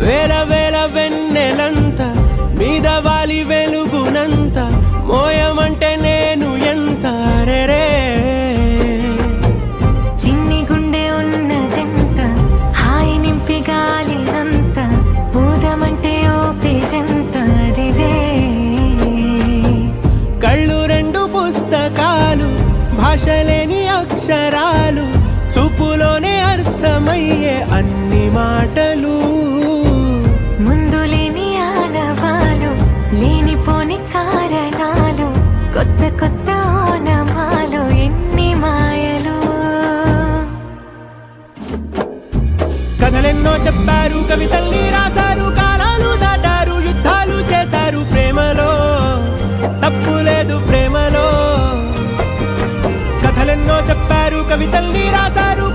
వేల వేల వెన్నెలంత మీద వాలి వెలుగునంత మోయమంటే నేను ఎంత? రే చిన్ని గుండె ఉన్నదెంత హాయి నింపి గాలినంత ఊదమంటే ఓపిరెంత రే కళ్ళు రెండు పుస్తకాలు భాషలేని అక్షరాలు చూపులోనే అర్థమయ్యే అన్ని మాటలు కారణాలు కొత్త కొత్త ఓనమాలు ఎన్ని మాయలు. కథలెన్నో చెప్పారు కవితల్ని రాశారు కాలాలు దాటారు యుద్ధాలు చేశారు ప్రేమలో. తప్పు లేదు ప్రేమలో. కథలెన్నో చెప్పారు కవితల్ని రాశారు